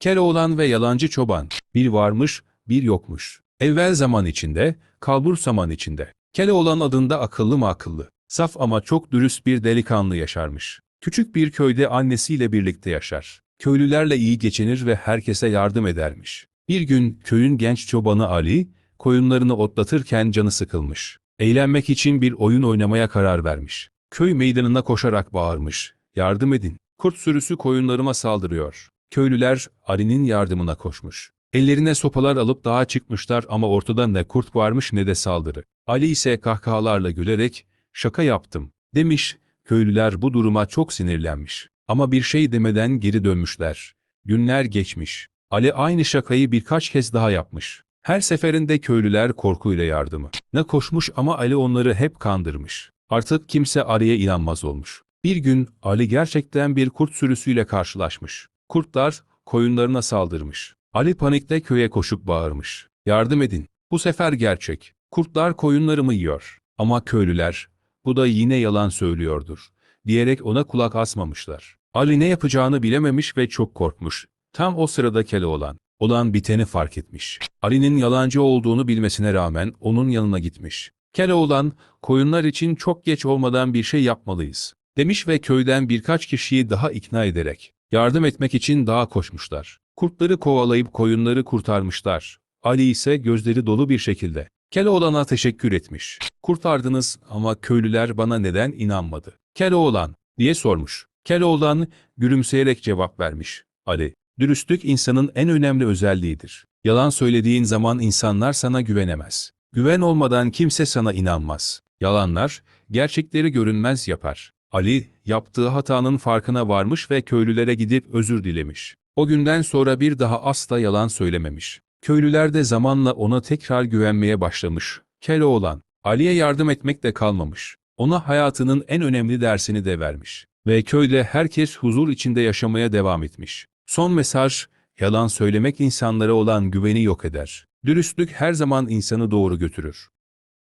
Keloğlan ve yalancı çoban. Bir varmış, bir yokmuş. Evvel zaman içinde, kalbur zaman içinde. Keloğlan adında akıllı mı akıllı. Saf ama çok dürüst bir delikanlı yaşarmış. Küçük bir köyde annesiyle birlikte yaşar. Köylülerle iyi geçinir ve herkese yardım edermiş. Bir gün köyün genç çobanı Ali, koyunlarını otlatırken canı sıkılmış. Eğlenmek için bir oyun oynamaya karar vermiş. Köy meydanına koşarak bağırmış. Yardım edin. Kurt sürüsü koyunlarıma saldırıyor. Köylüler Ali'nin yardımına koşmuş. Ellerine sopalar alıp dağa çıkmışlar ama ortada ne kurt varmış ne de saldırı. Ali ise kahkahalarla gülerek şaka yaptım demiş. Köylüler bu duruma çok sinirlenmiş. Ama bir şey demeden geri dönmüşler. Günler geçmiş. Ali aynı şakayı birkaç kez daha yapmış. Her seferinde köylüler korkuyla yardımı. Ne koşmuş ama Ali onları hep kandırmış. Artık kimse Ali'ye inanmaz olmuş. Bir gün Ali gerçekten bir kurt sürüsüyle karşılaşmış. Kurtlar koyunlarına saldırmış. Ali panikte köye koşup bağırmış. Yardım edin. Bu sefer gerçek. Kurtlar koyunlarımı yiyor. Ama köylüler, bu da yine yalan söylüyordur. Diyerek ona kulak asmamışlar. Ali ne yapacağını bilememiş ve çok korkmuş. Tam o sırada Keloğlan, olan biteni fark etmiş. Ali'nin yalancı olduğunu bilmesine rağmen onun yanına gitmiş. Keloğlan, koyunlar için çok geç olmadan bir şey yapmalıyız, demiş ve köyden birkaç kişiyi daha ikna ederek yardım etmek için dağa koşmuşlar. Kurtları kovalayıp koyunları kurtarmışlar. Ali ise gözleri dolu bir şekilde Keloğlan'a teşekkür etmiş. Kurtardınız ama köylüler bana neden inanmadı? Keloğlan diye sormuş. Keloğlan gülümseyerek cevap vermiş. Ali, dürüstlük insanın en önemli özelliğidir. Yalan söylediğin zaman insanlar sana güvenemez. Güven olmadan kimse sana inanmaz. Yalanlar, gerçekleri görünmez yapar. Ali, yaptığı hatanın farkına varmış ve köylülere gidip özür dilemiş. O günden sonra bir daha asla yalan söylememiş. Köylüler de zamanla ona tekrar güvenmeye başlamış. Keloğlan, Ali'ye yardım etmek de kalmamış. Ona hayatının en önemli dersini de vermiş. Ve köyde herkes huzur içinde yaşamaya devam etmiş. Son mesaj, yalan söylemek insanlara olan güveni yok eder. Dürüstlük her zaman insanı doğru götürür.